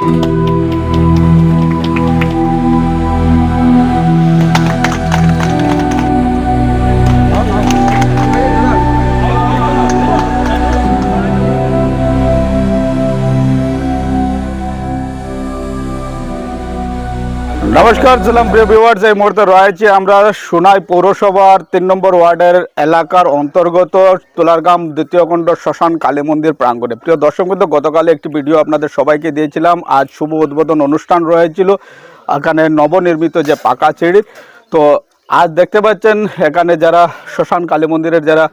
thank you. নমস্কার ছিলাম প্রিয় এই মুহূর্তে রয়েছে আমরা সোনাই পৌরসভার তিন নম্বর ওয়ার্ডের এলাকার অন্তর্গত তোলারগাম দ্বিতীয় খণ্ড শ্মশান কালী মন্দির প্রাঙ্গণে। প্রিয় দর্শক কিন্তু গতকালে একটি ভিডিও আপনাদের সবাইকে দিয়েছিলাম। আজ শুভ উদ্বোধন অনুষ্ঠান রয়েছিল। এখানে নবনির্মিত যে পাকা সিঁড়ি, তো আজ দেখতে পাচ্ছেন এখানে যারা শ্মশান কালী মন্দিরের যারা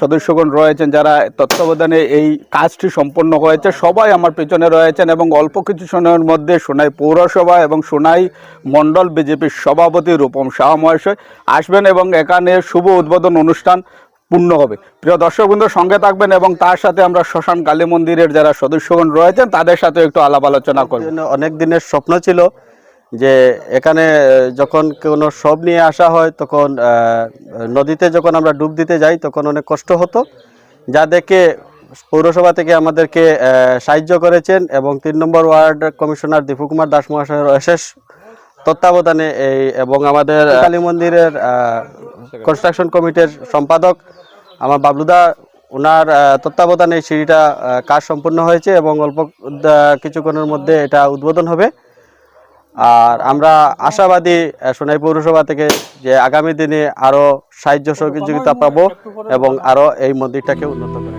সদস্যগণ রয়েছেন, যারা তত্ত্বাবধানে এই কাজটি সম্পন্ন হয়েছে, সবাই আমার পেছনে রয়েছেন এবং অল্প কিছু সময়ের মধ্যে সোনাই পৌরসভা এবং সোনাই মণ্ডল বিজেপির সভাপতি রূপম শাহ মহাশয় আসবেন এবং এখানে শুভ উদ্বোধন অনুষ্ঠান পূর্ণ হবে। প্রিয় দর্শক বন্ধু সঙ্গে থাকবেন এবং তার সাথে আমরা শ্মশান কালী মন্দিরের যারা সদস্যগণ রয়েছেন, তাদের সাথে একটু আলাপ আলোচনা করবেন অনেক দিনের স্বপ্ন ছিল যে এখানে যখন কোনো সব নিয়ে আসা হয়, তখন নদীতে যখন আমরা ডুব দিতে যাই, তখন অনেক কষ্ট হতো। যা দেখে পৌরসভা থেকে আমাদেরকে সাহায্য করেছেন এবং তিন number ward commissioner Dipu Kumar Das মহাশয়ের অশেষ তত্ত্বাবধানে এই এবং আমাদের কালী মন্দিরের কনস্ট্রাকশন কমিটির সম্পাদক আমার বাবলুদা ওনার তত্ত্বাবধানে এই সিঁড়িটা কাজ সম্পূর্ণ হয়েছে এবং অল্প কিছুক্ষণের মধ্যে এটা উদ্বোধন হবে। আর আমরা আশাবাদী সোনাই পৌরসভা থেকে যে আগামী দিনে আরও সাহায্য সহযোগিতা পাবো এবং আরও এই মন্দিরটাকে উন্নত করে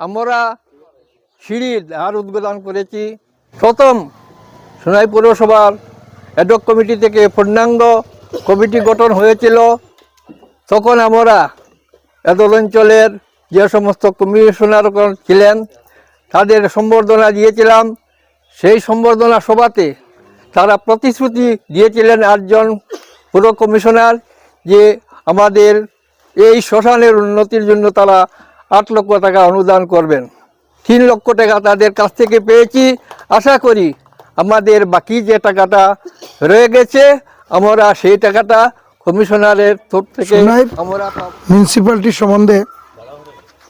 আমরা সিঁড়ির ধার উদ্বোধন করেছি। প্রথম সোনাই পৌরসভার অ্যাডক কমিটি থেকে পূর্ণাঙ্গ কমিটি গঠন হয়েছিল। তখন আমরা এদল অঞ্চলের যে সমস্ত কমিশনার ছিলেন, তাদের সম্বর্ধনা দিয়েছিলাম। সেই সম্বর্ধনা সভাতে তারা প্রতিশ্রুতি দিয়েছিলেন আটজন পুর কমিশনার যে আমাদের এই শ্মশানের উন্নতির জন্য তারা আট লক্ষ টাকা অনুদান করবেন। তিন লক্ষ টাকা তাদের কাছ থেকে পেয়েছি। আশা করি আমাদের বাকি যে টাকাটা রয়ে গেছে আমরা সেই টাকাটা কমিশনারের তরফ থেকে আমরা। মিউনিসিপ্যালিটি সম্বন্ধে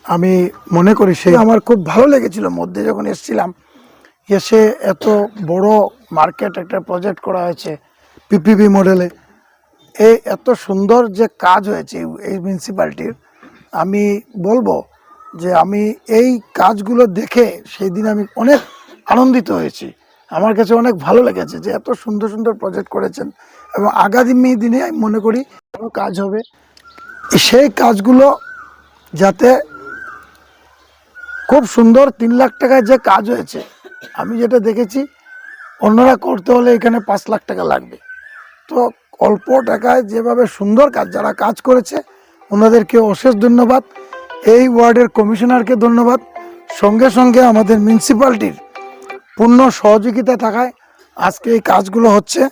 আমি মনে করি সে আমার খুব ভালো লেগেছিল মধ্যে যখন এসছিলাম। এসে এত বড় মার্কেট একটা প্রজেক্ট করা হয়েছে পিপিপি মডেলে এই এত সুন্দর যে কাজ হয়েছে এই মিউনিসিপ্যালিটির আমি বলব যে আমি এই কাজগুলো দেখে সেই দিন আমি অনেক আনন্দিত হয়েছি। আমার কাছে অনেক ভালো লেগেছে যে এত সুন্দর সুন্দর প্রজেক্ট করেছেন এবং আগামী দিনে আমি মনে করি আরও কাজ হবে। সেই কাজগুলো যাতে খুব সুন্দর তিন লাখ টাকায় যে কাজ হয়েছে, আমি যেটা দেখেছি, অন্যরা করতে হলে এখানে পাঁচ লাখ টাকা লাগবে। তো অল্প টাকায় যেভাবে সুন্দর কাজ, যারা কাজ করেছে, ওনাদেরকে অশেষ ধন্যবাদ। এই ওয়ার্ডের কমিশনারকে ধন্যবাদ। সঙ্গে সঙ্গে আমাদের মিউনিসিপ্যালিটির পূর্ণ সহযোগিতা থাকায় আজকে এই কাজগুলো হচ্ছে।